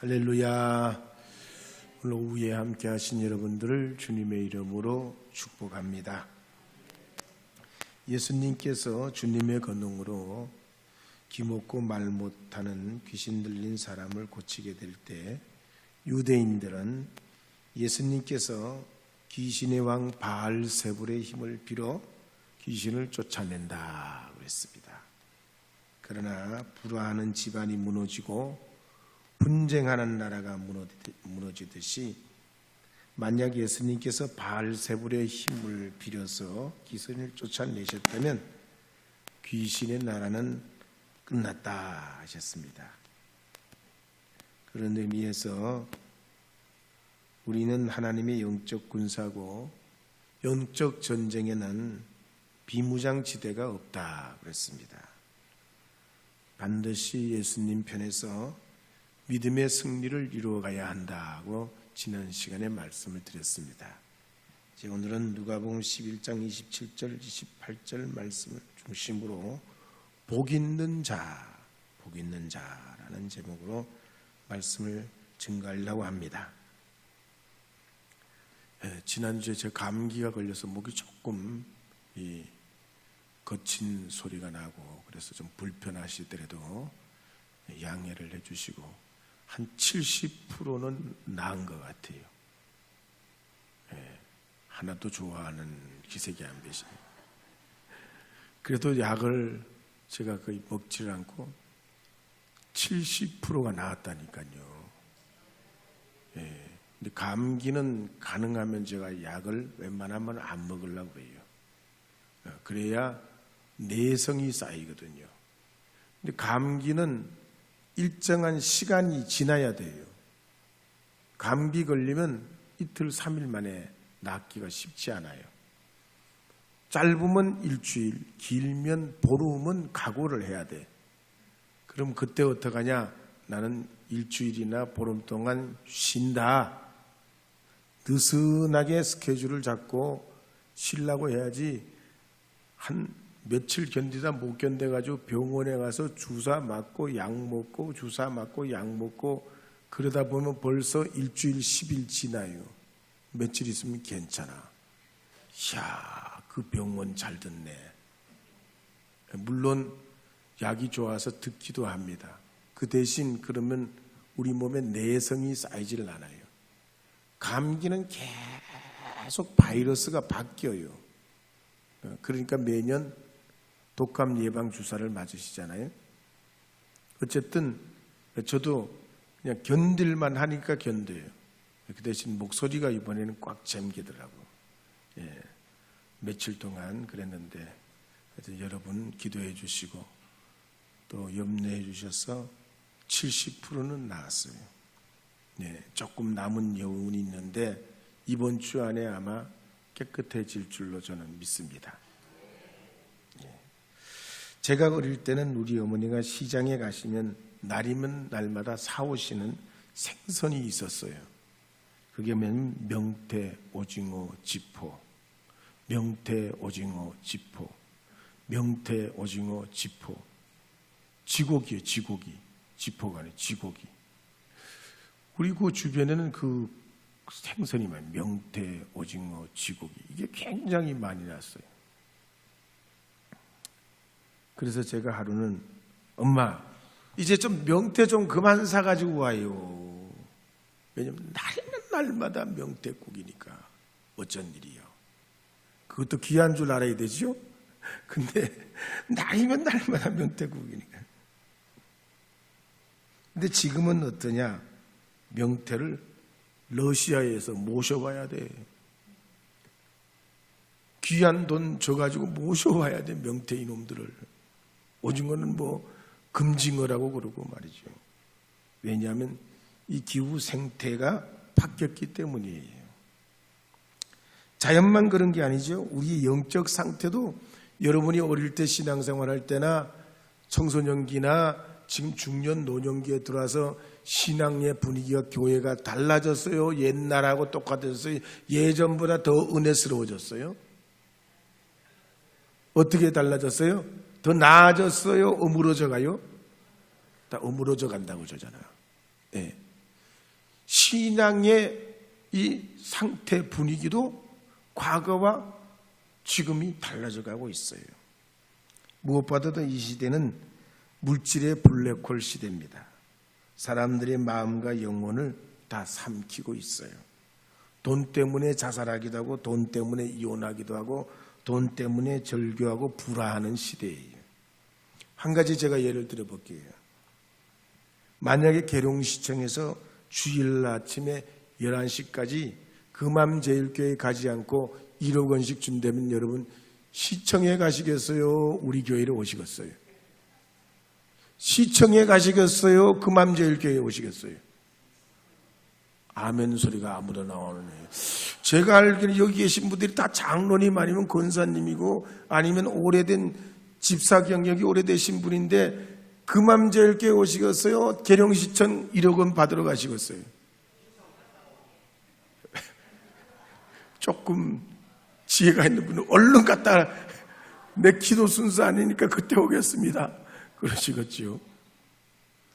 할렐루야. 오늘 오후에 함께 하신 여러분들을 주님의 이름으로 축복합니다. 예수님께서 주님의 권능으로 기먹고 말 못하는 귀신 들린 사람을 고치게 될 때 유대인들은 예수님께서 귀신의 왕 바알세불의 힘을 빌어 귀신을 쫓아낸다 그랬습니다. 그러나 불화하는 집안이 무너지고 분쟁하는 나라가 무너지듯이 만약 예수님께서 바알세불의 힘을 빌어서 귀신을 쫓아내셨다면 귀신의 나라는 끝났다 하셨습니다. 그런 의미에서 우리는 하나님의 영적 군사고 영적 전쟁에는 비무장지대가 없다 그랬습니다. 반드시 예수님 편에서 믿음의 승리를 이루어가야 한다고 지난 시간에 말씀을 드렸습니다. 이제 오늘은 누가복음 11장 27절 28절 말씀을 중심으로 복 있는 자, 복 있는 자라는 제목으로 말씀을 증가하려고 합니다. 예, 지난주에 제 감기가 걸려서 목이 조금 이 거친 소리가 나고 그래서 좀 불편하시더라도 양해를 해주시고 한 70%는 나은 것 같아요. 예, 하나도 좋아하는 기색이 안 되시네. 그래도 약을 제가 거의 먹지를 않고 70%가 나았다니까요. 예, 근데 감기는 가능하면 제가 약을 웬만하면 안 먹으려고 그래요. 어, 그래야 내성이 쌓이거든요. 근데 감기는 일정한 시간이 지나야 돼요. 감기 걸리면 이틀, 3일 만에 낫기가 쉽지 않아요. 짧으면 일주일, 길면 보름은 각오를 해야 돼. 그럼 그때 어떡하냐? 나는 일주일이나 보름 동안 쉰다. 느슨하게 스케줄을 잡고 쉬려고 해야지 한 며칠 견디다 못 견뎌가지고 병원에 가서 주사 맞고 약 먹고 주사 맞고 약 먹고 그러다 보면 벌써 일주일 10일 지나요. 며칠 있으면 괜찮아. 이야, 그 병원 잘 듣네. 물론 약이 좋아서 듣기도 합니다. 그 대신 그러면 우리 몸에 내성이 쌓이질 않아요. 감기는 계속 바이러스가 바뀌어요. 그러니까 매년 독감 예방 주사를 맞으시잖아요. 어쨌든 저도 그냥 견딜만 하니까 견뎌요. 그 대신 목소리가 이번에는 꽉 잠기더라고. 예, 며칠 동안 그랬는데 여러분 기도해 주시고 또 염려해 주셔서 70%는 나았어요. 예, 조금 남은 여운이 있는데 이번 주 안에 아마 깨끗해질 줄로 저는 믿습니다. 제가 어릴 때는 우리 어머니가 시장에 가시면 날이면 날마다 사오시는 생선이 있었어요. 그게 면 명태, 오징어, 지포, 명태, 오징어, 지포, 명태, 오징어, 지포, 지고기요, 지고기, 지포가 아니라 지고기. 우리 그 주변에는 그 생선이 많아요. 명태, 오징어, 지고기. 이게 굉장히 많이 났어요. 그래서 제가 하루는 엄마 이제 좀 명태 좀 그만 사가지고 와요. 왜냐면 날이면 날마다 명태국이니까 어쩐 일이요. 그것도 귀한 줄 알아야 되죠. 근데 날이면 날마다 명태국이니까. 근데 지금은 어떠냐? 명태를 러시아에서 모셔와야 돼. 귀한 돈 줘가지고 모셔와야 돼, 명태 이놈들을. 오징어는 뭐 금징어라고 그러고 말이죠. 왜냐하면 이 기후 생태가 바뀌었기 때문이에요. 자연만 그런 게 아니죠. 우리 영적 상태도 여러분이 어릴 때 신앙생활 할 때나 청소년기나 지금 중년 노년기에 들어와서 신앙의 분위기가 교회가 달라졌어요. 옛날하고 똑같았어요. 예전보다 더 은혜스러워졌어요. 어떻게 달라졌어요? 더 나아졌어요? 어무러져 가요? 다 어무러져 간다고 저잖아요. 네. 신앙의 이 상태 분위기도 과거와 지금이 달라져 가고 있어요. 무엇보다도 이 시대는 물질의 블랙홀 시대입니다. 사람들의 마음과 영혼을 다 삼키고 있어요. 돈 때문에 자살하기도 하고, 돈 때문에 이혼하기도 하고, 돈 때문에 절교하고 불화하는 시대예요. 한 가지 제가 예를 들어 볼게요. 만약에 계룡시청에서 주일 아침에 11시까지 금암제일교회 가지 않고 1억 원씩 준다면 여러분 시청에 가시겠어요? 우리 교회로 오시겠어요? 시청에 가시겠어요? 금암제일교회에 오시겠어요? 아멘 소리가 아무도 나오네요. 제가 알기로 여기 계신 분들이 다 장로님 아니면 권사님이고 아니면 오래된 집사 경력이 오래되신 분인데 금암제일교회 오시겠어요? 계룡시청 1억 원 받으러 가시겠어요? 조금 지혜가 있는 분은 얼른 갔다 내 기도 순서 아니니까 그때 오겠습니다. 그러시겠지요.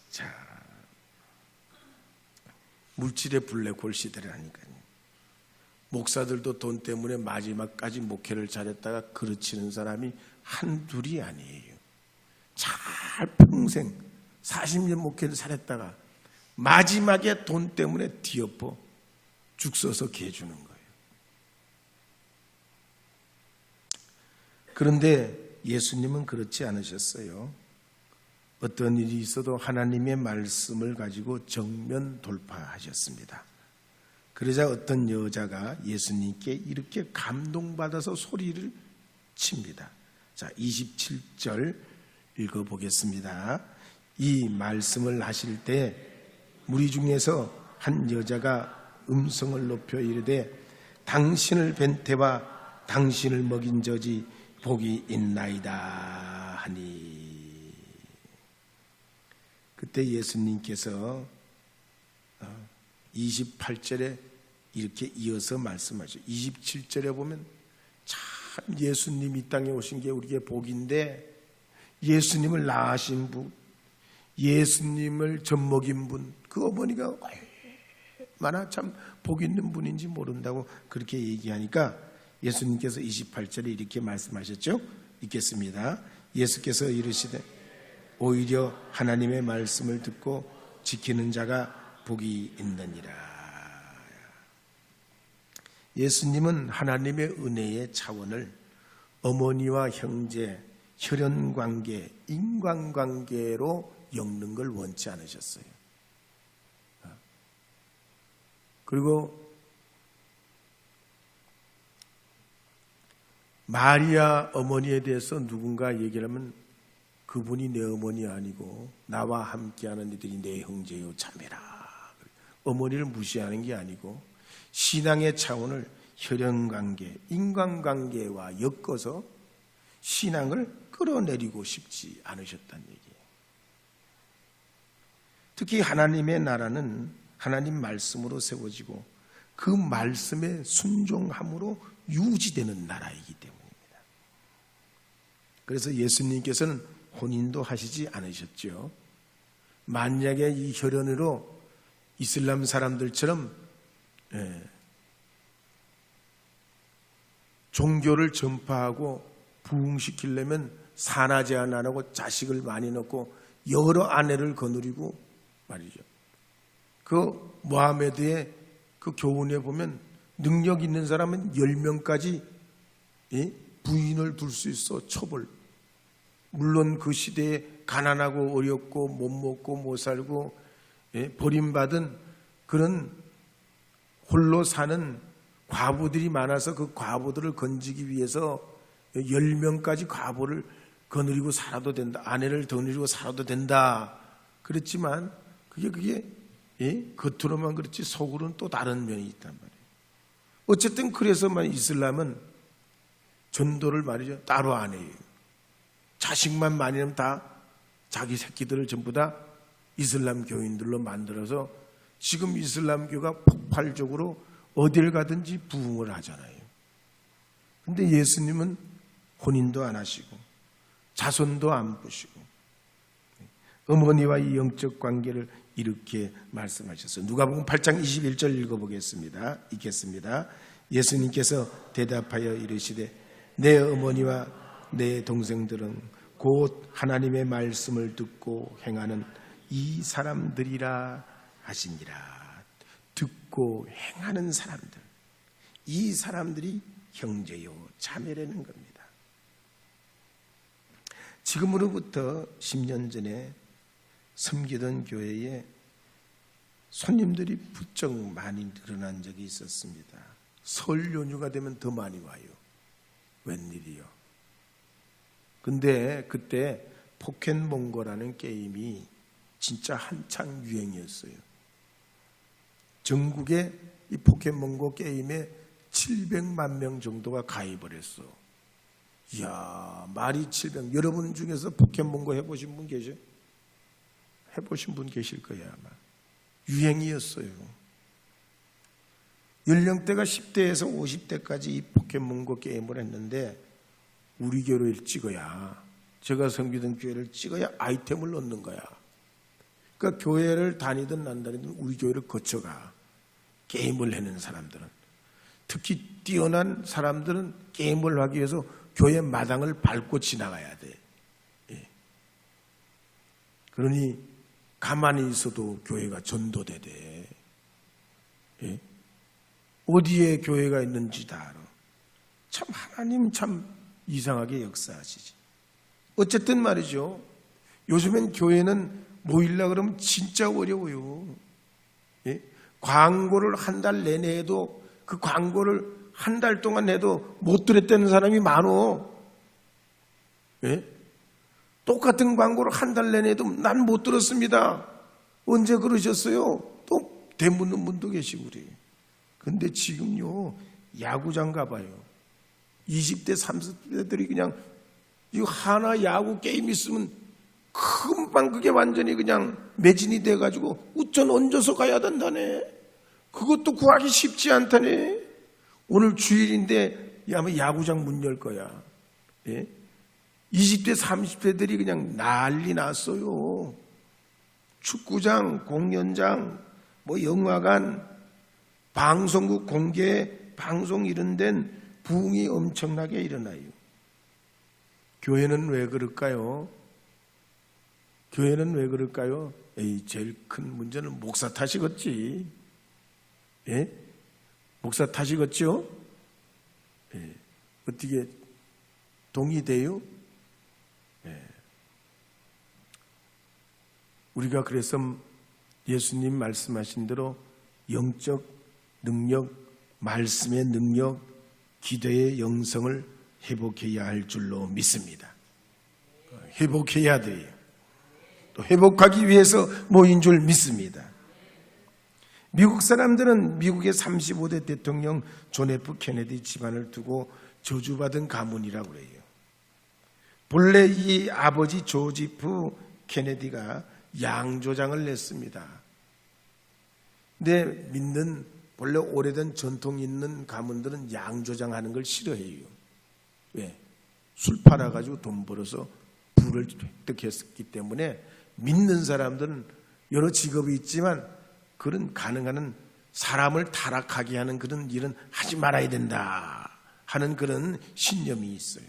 자, 물질의 블랙홀 시대라니까요. 목사들도 돈 때문에 마지막까지 목회를 잘했다가 그르치는 사람이 한둘이 아니에요. 잘 평생 40년 목회를 잘했다가 마지막에 돈 때문에 뒤엎어 죽 서서 개주는 거예요. 그런데 예수님은 그렇지 않으셨어요. 어떤 일이 있어도 하나님의 말씀을 가지고 정면 돌파하셨습니다. 그러자 어떤 여자가 예수님께 이렇게 감동받아서 소리를 칩니다. 자, 27절 읽어보겠습니다. 이 말씀을 하실 때 무리 중에서 한 여자가 음성을 높여 이르되 당신을 뵌태와 당신을 먹인 저지 복이 있나이다 하니 그때 예수님께서 28절에 이렇게 이어서 말씀하죠. 27절에 보면 참 예수님 이 땅에 오신 게 우리에게 복인데 예수님을 낳으신 분, 예수님을 젖먹인 분, 그 어머니가 얼마나 참 복 있는 분인지 모른다고 그렇게 얘기하니까 예수님께서 28절에 이렇게 말씀하셨죠? 읽겠습니다. 예수께서 이르시되 오히려 하나님의 말씀을 듣고 지키는 자가 복이 있느니라. 예수님은 하나님의 은혜의 차원을 어머니와 형제, 혈연 관계, 인간 관계로 엮는 걸 원치 않으셨어요. 그리고 마리아 어머니에 대해서 누군가 얘기를 하면 그분이 내 어머니 아니고 나와 함께하는 이들이 내 형제요 자매라. 어머니를 무시하는 게 아니고 신앙의 차원을 혈연관계, 인간관계와 엮어서 신앙을 끌어내리고 싶지 않으셨다는 얘기예요. 특히 하나님의 나라는 하나님 말씀으로 세워지고 그 말씀에 순종함으로 유지되는 나라이기 때문입니다. 그래서 예수님께서는 혼인도 하시지 않으셨죠. 만약에 이 혈연으로 이슬람 사람들처럼 예, 종교를 전파하고 부흥시키려면 산하제 안 하고 자식을 많이 넣고 여러 아내를 거느리고 말이죠. 그 모하메드의 그 교훈에 보면 능력 있는 사람은 10명까지 부인을 둘 수 있어 처벌. 물론 그 시대에 가난하고 어렵고 못 먹고 못 살고 예, 버림받은 그런 홀로 사는 과부들이 많아서 그 과부들을 건지기 위해서 10명까지 과부를 거느리고 살아도 된다. 아내를 거느리고 살아도 된다. 그렇지만 그게 그게 예? 겉으로만 그렇지 속으로는 또 다른 면이 있단 말이에요. 어쨌든 그래서만 이슬람은 전도를 말이죠. 따로 안 해요. 자식만 많이 하면 다 자기 새끼들을 전부 다 이슬람 교인들로 만들어서 지금 이슬람교가 폭발적으로 어딜 가든지 부흥을 하잖아요. 근데 예수님은 혼인도 안 하시고 자손도 안 보시고 어머니와 이 영적 관계를 이렇게 말씀하셨어요. 누가복음 8장 21절 읽어보겠습니다. 읽겠습니다. 예수님께서 대답하여 이르시되 내 어머니와 내 동생들은 곧 하나님의 말씀을 듣고 행하는 이 사람들이라 하시니라. 듣고 행하는 사람들. 이 사람들이 형제요 자매라는 겁니다. 지금으로부터 10년 전에 섬기던 교회에 손님들이 부쩍 많이 늘어난 적이 있었습니다. 설 연휴가 되면 더 많이 와요. 웬일이요? 근데 그때 포켓몬고라는 게임이 진짜 한창 유행이었어요. 전국에 이 포켓몬고 게임에 700만 명 정도가 가입을 했어. 이야, 말이 700. 여러분 중에서 포켓몬고 해보신 분 계세요? 해보신 분 계실 거예요, 아마. 유행이었어요. 연령대가 10대에서 50대까지 이 포켓몬고 게임을 했는데, 우리 교회를 찍어야, 제가 섬기던 교회를 찍어야 아이템을 얻는 거야. 그러니까 교회를 다니든 안 다니든 우리 교회를 거쳐가. 게임을 하는 사람들은. 특히 뛰어난 사람들은 게임을 하기 위해서 교회 마당을 밟고 지나가야 돼. 예. 그러니 가만히 있어도 교회가 전도되대. 예. 어디에 교회가 있는지 다 알아. 참 하나님 참 이상하게 역사하시지. 어쨌든 말이죠. 요즘엔 교회는 모일라 그러면 진짜 어려워요. 예? 광고를 한 달 내내 해도 그 광고를 한 달 동안 해도 못 들었다는 사람이 많어. 예? 똑같은 광고를 한 달 내내 해도 난 못 들었습니다. 언제 그러셨어요? 또 대묻는 분도 계시고 그래요. 근데 지금요, 야구장 가봐요. 20대, 30대들이 그냥 이 하나 야구 게임 있으면 금방 그게 완전히 그냥 매진이 돼가지고 우전 얹어서 가야 된다네. 그것도 구하기 쉽지 않다네. 오늘 주일인데 아마 야구장 문 열 거야. 예? 20대, 30대들이 그냥 난리 났어요. 축구장, 공연장, 뭐 영화관, 방송국 공개, 방송 이런 데는 부흥이 엄청나게 일어나요. 교회는 왜 그럴까요? 교회는 왜 그럴까요? 에이, 제일 큰 문제는 목사 탓이겠지. 예? 목사 탓이겠죠? 예. 어떻게 동의돼요? 예. 우리가 그래서 예수님 말씀하신 대로 영적 능력, 말씀의 능력, 기도의 영성을 회복해야 할 줄로 믿습니다. 회복해야 돼요. 또 회복하기 위해서 모인 줄 믿습니다. 미국 사람들은 미국의 35대 대통령 존 F 케네디 집안을 두고 저주받은 가문이라고 그래요. 본래 이 아버지 조지 F 케네디가 양조장을 냈습니다. 근데 믿는 본래 오래된 전통 있는 가문들은 양조장 하는 걸 싫어해요. 왜? 술 팔아가지고 돈 벌어서 부를 획득했기 때문에 믿는 사람들은 여러 직업이 있지만 그런 가능한 사람을 타락하게 하는 그런 일은 하지 말아야 된다 하는 그런 신념이 있어요.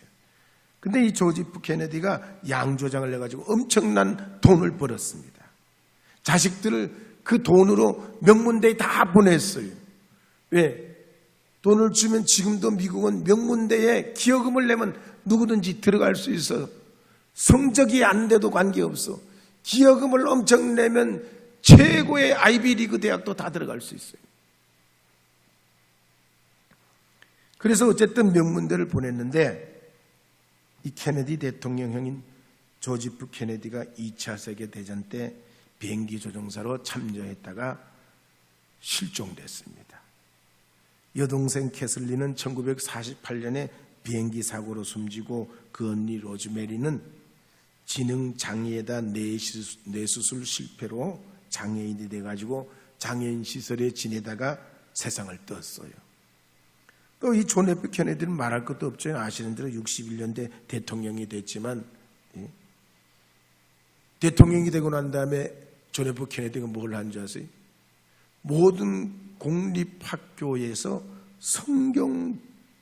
근데 이 조지 프 케네디가 양조장을 내가지고 엄청난 돈을 벌었습니다. 자식들을 그 돈으로 명문대에 다 보냈어요. 왜? 돈을 주면 지금도 미국은 명문대에 기여금을 내면 누구든지 들어갈 수 있어. 성적이 안 돼도 관계없어. 기여금을 엄청 내면 최고의 아이비리그 대학도 다 들어갈 수 있어요. 그래서 어쨌든 명문대를 보냈는데 이 케네디 대통령 형인 조지 프 케네디가 2차 세계 대전 때 비행기 조종사로 참여했다가 실종됐습니다. 여동생 캐슬리는 1948년에 비행기 사고로 숨지고 그 언니 로즈메리는 지능 장애에다 뇌수술 실패로 장애인이 돼가지고 장애인 시설에 지내다가 세상을 떴어요. 또 이 존 F 케네디는 말할 것도 없죠. 아시는 대로 61년대 대통령이 됐지만 예? 대통령이 되고 난 다음에 존 F 케네디가 뭘 한 줄 아세요? 모든 공립학교에서 성경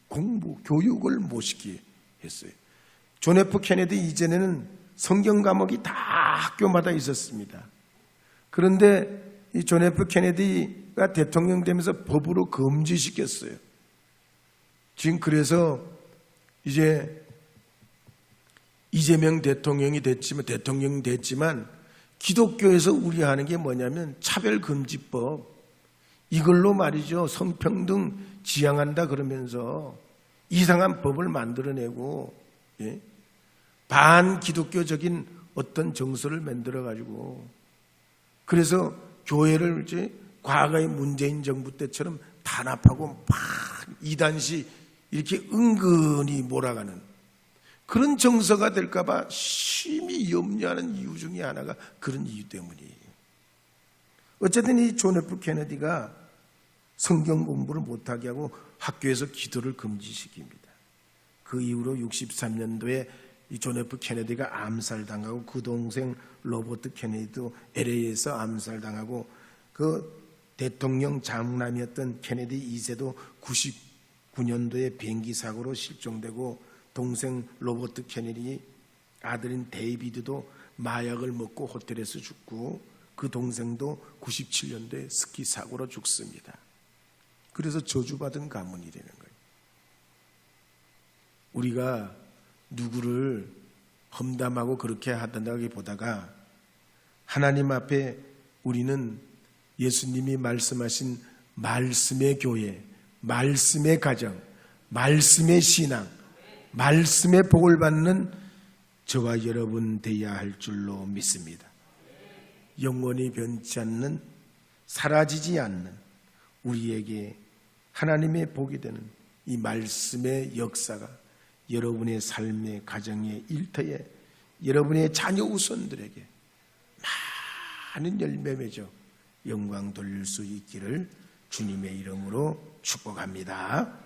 공부, 교육을 못 시키게 했어요. 존 F 케네디 이전에는 성경 과목이 다 학교마다 있었습니다. 그런데 이 존 F 케네디가 대통령 되면서 법으로 금지시켰어요. 지금 그래서 이제 이재명 대통령이 됐지만 대통령 됐지만 기독교에서 우리 하는 게 뭐냐면 차별금지법 이걸로 말이죠 성평등 지향한다 그러면서 이상한 법을 만들어내고 예? 반기독교적인 어떤 정서를 만들어 가지고 그래서 교회를 이제 과거의 문재인 정부 때처럼 단합하고 막 이단시 이렇게 은근히 몰아가는 그런 정서가 될까봐 심히 염려하는 이유 중에 하나가 그런 이유 때문이에요. 어쨌든 이 존 F 케네디가 성경 공부를 못하게 하고 학교에서 기도를 금지시킵니다. 그 이후로 63년도에 이 존 F 케네디가 암살당하고 그 동생 로버트 케네디도 LA에서 암살당하고 그 대통령 장남이었던 케네디 2세도 99년도에 비행기 사고로 실종되고 동생 로버트 케네디 아들인 데이비드도 마약을 먹고 호텔에서 죽고 그 동생도 97년도에 스키 사고로 죽습니다. 그래서 저주받은 가문이 되는 거예요. 우리가 누구를 험담하고 그렇게 하던다기 보다가 하나님 앞에 우리는 예수님이 말씀하신 말씀의 교회, 말씀의 가정, 말씀의 신앙, 말씀의 복을 받는 저와 여러분 되어야 할 줄로 믿습니다. 영원히 변치 않는 사라지지 않는 우리에게 하나님의 복이 되는 이 말씀의 역사가 여러분의 삶의 가정의 일터에 여러분의 자녀 우선들에게 많은 열매 맺어 영광 돌릴 수 있기를 주님의 이름으로 축복합니다.